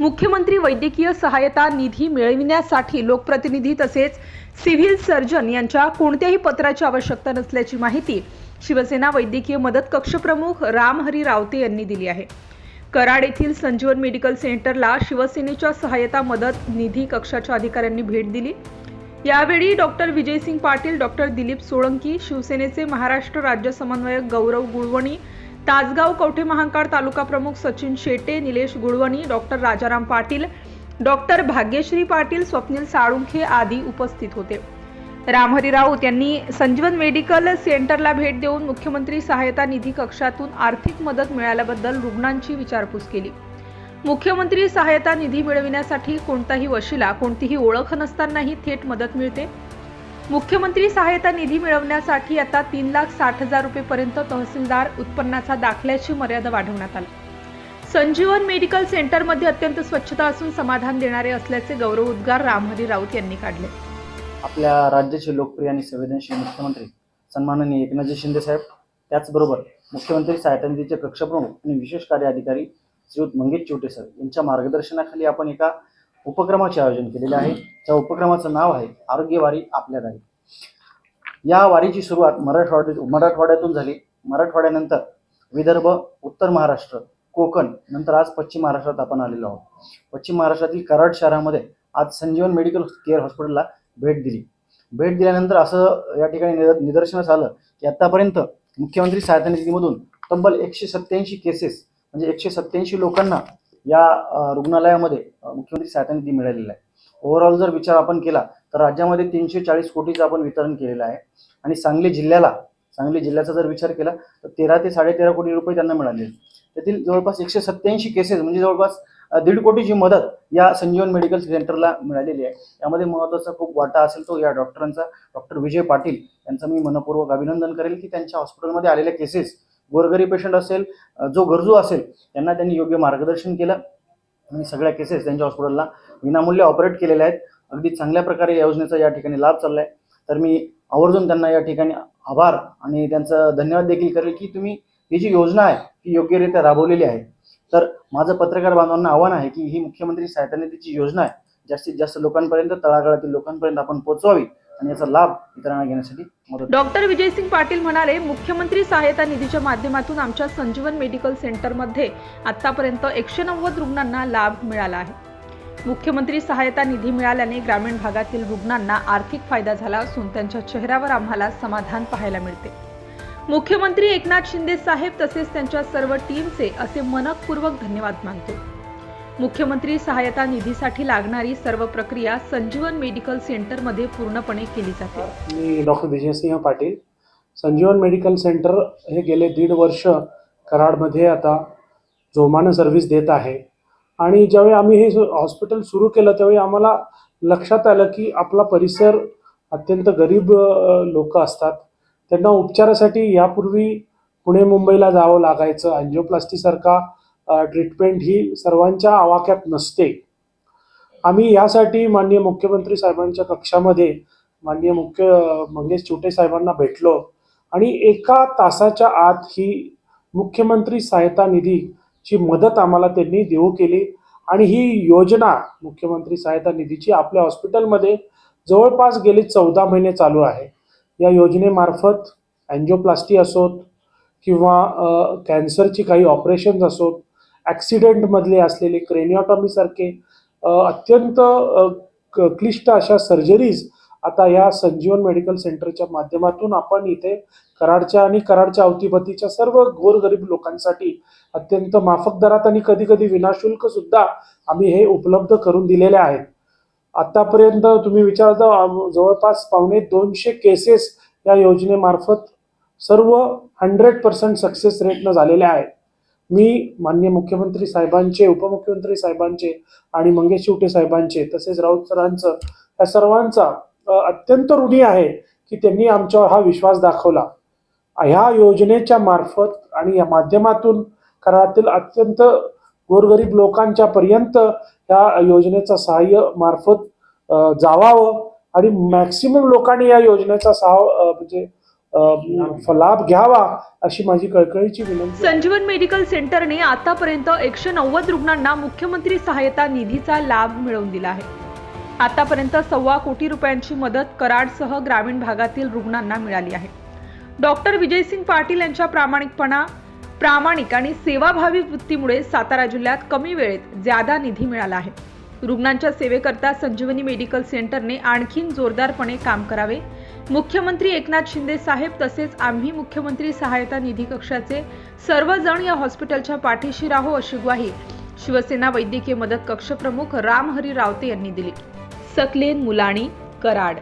मुख्यमंत्री वैद्यकीय सहायता निधी मिळविण्यासाठी लोकप्रतिनिधी तसेच सिव्हिल सर्जन यांच्या कोणत्याही पत्राची आवश्यकता नसल्याची माहिती शिवसेना वैद्यकीय मदत कक्षप्रमुख रामहरी रावते यांनी दिली आहे. कराड येथील संजीवन मेडिकल सेंटरला शिवसेनेच्या सहायता मदत निधी कक्षाच्या अधिकाऱ्यांनी भेट दिली. यावेळी डॉक्टर विजयसिंग पाटील डॉक्टर दिलीप सोळंकी शिवसेनेचे महाराष्ट्र राज्य समन्वयक गौरव गुळवणी तासगाव कवठे महांकाळ तालुका प्रमुख सचिन शेटे निलेश गुळवणी डॉक्टर राजाराम पाटील डॉक्टर भाग्यश्री पाटील स्वप्नील साळुंखे आदी उपस्थित होते. रामहरी राऊत यांनी संजीवन मेडिकल सेंटरला भेट देऊन मुख्यमंत्री सहायता निधी कक्षातून आर्थिक मदत मिळाल्याबद्दल रुग्णांची विचारपूस केली. मुख्यमंत्री सहायता निधी मिळविण्यासाठी कोणताही वशिला कोणतीही ओळख नसतानाही थेट मदत मिळते. मुख्यमंत्री सहायता निधी मिळवण्यासाठी आता तीन लाख साठ हजार रुपयेपर्यंत तहसीलदार उत्पन्नाचा दाखल्याची मर्यादा वाढवण्यात आली. संजीवन मेडिकल सेंटरमध्ये अत्यंत स्वच्छता असून समाधान देणारे असल्याचे गौरव उद्गार रामहरी राऊत यांनी काढले. आपल्या राज्याचे लोकप्रिय आणि संवेदनशील मुख्यमंत्री सन्माननीय एकनाथजी शिंदे साहेब त्याचबरोबर मुख्यमंत्री सहायता निधीचे कक्षप्रमुख आणि विशेष कार्य अधिकारी श्रीयुत मंगेश चिवटे सर यांच्या मार्गदर्शनाखाली आपण एका उपक्रमाचे आयोजन केलेले आहे. त्या उपक्रमाचं नाव आहे आरोग्य वारी आपल्या दारी. या वारीची सुरुवात मराठवाड्यात मराठवाड्यातून झाली. मराठवाड्यानंतर विदर्भ उत्तर महाराष्ट्र कोकण नंतर आज पश्चिम महाराष्ट्रात आपण आलेलो आहोत. पश्चिम महाराष्ट्रातील कराड शहरामध्ये आज संजीवन मेडिकल केअर हॉस्पिटलला भेट दिली. भेट दिल्यानंतर असं या ठिकाणी निदर्शनास आलं की आतापर्यंत मुख्यमंत्री सहायता निधीमधून तब्बल एकशे सत्याऐंशी केसेस म्हणजे एकशे सत्याऐंशी लोकांना या रुग्णालयामध्ये मुख्यमंत्री सहायता निधी मिळालेला आहे. ओव्हरऑल जर विचार आपण केला तर राज्यामध्ये तीनशे चाळीस कोटीचं आपण वितरण केलेलं आहे. आणि सांगली जिल्ह्याला सांगली जिल्ह्याचा जर विचार केला तर तेरा ते साडेतेरा कोटी रुपये त्यांना मिळाले त्यातील जवळपास एकशे सत्त्याऐंशी केसेस म्हणजे जवळपास दीड कोटीची मदत या संजीवन मेडिकल सेंटरला मिळालेली आहे. यामध्ये महत्त्वाचा खूप वाटा असेल तो या डॉक्टरांचा. डॉक्टर विजय पाटील यांचं मी मनपूर्वक अभिनंदन करेल की त्यांच्या हॉस्पिटलमध्ये आलेल्या केसेस गोरगरीब पेशंट असेल जो गरजू असेल त्यांना त्यांनी योग्य मार्गदर्शन केलं. आणि सगळ्या केसेस त्यांच्या हॉस्पिटलला विनामूल्य ऑपरेट केलेल्या आहेत. अगदी चांगल्या प्रकारे या योजनेचा या ठिकाणी लाभ चालला आहे तर मी आवर्जून त्यांना या ठिकाणी आभार आणि त्यांचं धन्यवाद देखील करेल की तुम्ही ही जी योजना आहे ती योग्यरित्या राबवलेली आहे. तर माझं पत्रकार बांधवांना आव्हान आहे की ही मुख्यमंत्री सहायता निधीची योजना आहे जास्तीत जास्त लोकांपर्यंत तळागाळातील लोकांपर्यंत आपण पोहोचवावी. आणि याचा लाभ इतरांना घेण्यासाठी मदत डॉक्टर विजयसिंग पाटील म्हणाले मुख्यमंत्री सहायता निधीच्या माध्यमातून आमच्या संजीवन मेडिकल सेंटरमध्ये आतापर्यंत एकशे नव्वद रुग्णांना लाभ मिळाला आहे. मुख्यमंत्री सहायता निधी मिळाल्याने ग्रामीण भागातील रुग्णांना आर्थिक फायदा झाला असून त्यांच्या चेहऱ्यावर आम्हाला समाधान पाहायला मिळते. मुख्यमंत्री एकनाथ शिंदे साहेब तसेच त्यांच्या सर्व टीमचे असे मनपूर्वक धन्यवाद मानतो. मुख्यमंत्री सहायता निधीसाठी लागणारी सर्व प्रक्रिया संजीवन मेडिकल सेंटरमध्ये पूर्णपणे केली जाते. मी doctor Vijaysinh Patil. Sanjivan medical centre हे गेले दीड वर्ष कराडमध्ये आता जोमानं सर्व्हिस देत आहे. आणि ज्यावेळी आम्ही हे हॉस्पिटल सुरू केलं त्यावेळी आम्हाला लक्षात आलं की आपला परिसर अत्यंत गरीब लोक असतात. त्यांना उपचारासाठी यापूर्वी पुणे मुंबईला जावं लागायचं. अँजिओप्लास्टीसारखा ट्रीटमेंट ही सर्वांच्या आवाक्यात नसते. आम्ही यासाठी माननीय मुख्यमंत्री साहेबांच्या कक्षामध्ये माननीय मुख्य मंगेश चिवटे साहेबांना भेटलो आणि एका तासाच्या आत ही मुख्यमंत्री सहायता निधीची मदत आम्हाला त्यांनी देऊ केली आणि ही योजना मुख्यमंत्री सहायता निधीची आपल्या हॉस्पिटलमध्ये जवळपास गेले चौदा महिने चालू आहे. या योजनेमार्फत अँजिओप्लास्टी असोत किंवा कॅन्सरची काही ऑपरेशन्स असोत ॲक्सिडेंटमधले असलेले क्रेनिओटॉमीसारखे अत्यंत क- क्लिष्ट अशा सर्जरीज आता या संजीवन मेडिकल सेंटरच्या माध्यमातून आपण इथे कराडच्या आणि कराडच्या अवतीभतीच्या सर्व गोरगरीब लोकांसाठी अत्यंत माफक दरात आणि कधी कधी विनाशुल्क सुद्धा आम्ही हे उपलब्ध करून दिलेले आहेत. आतापर्यंत तुम्ही विचारता जवळपास पावणे दोनशे केसेस या योजनेमार्फत सर्व हंड्रेड पर्सेंट सक्सेस रेटनं झालेल्या आहेत. मी माननीय मुख्यमंत्री साहेबांचे उपमुख्यमंत्री साहेबांचे आणि मंगेश शिवटे साहेबांचे तसेच राऊत सरांचं या सर्वांचा अत्यंत ऋणी आहे की त्यांनी आमच्यावर हा विश्वास दाखवला. ह्या योजनेच्या मार्फत आणि या माध्यमातून करातील अत्यंत गोरगरीब लोकांच्या पर्यंत या योजनेचा सहाय्य मार्फत जावावं आणि मॅक्सिमम लोकांनी या योजनेचा सहा म्हणजे लाभ घ्यावा अशी माझी कळकळीची विनंती संजीवन मेडिकल सेंटरने आतापर्यंत एकशे नव्वद रुग्णांना मुख्यमंत्री सहायता निधीचा लाभ मिळवून दिला आहे. आतापर्यंत सव्वा कोटी रुपयांची मदत कराडसह ग्रामीण भागातील रुग्णांना मिळाली आहे. डॉक्टर विजयसिंग पाटील यांच्या प्रामाणिकपणा प्रामाणिक आणि सेवाभावी वृत्तीमुळे सातारा जिल्ह्यात कमी वेळेत ज्यादा निधी मिळाला आहे. रुग्णांच्या सेवेकरता संजीवनी मेडिकल सेंटरने आणखीन जोरदारपणे काम करावे मुख्यमंत्री एकनाथ शिंदे साहेब तसेच आम्ही मुख्यमंत्री सहायता निधी कक्षाचे सर्वजण या हॉस्पिटलच्या पाठीशी राहू अशी ग्वाही शिवसेना वैद्यकीय मदत कक्षप्रमुख रामहरी राम हरी रावते यांनी दिली. सकलेन मुलाणी कराड.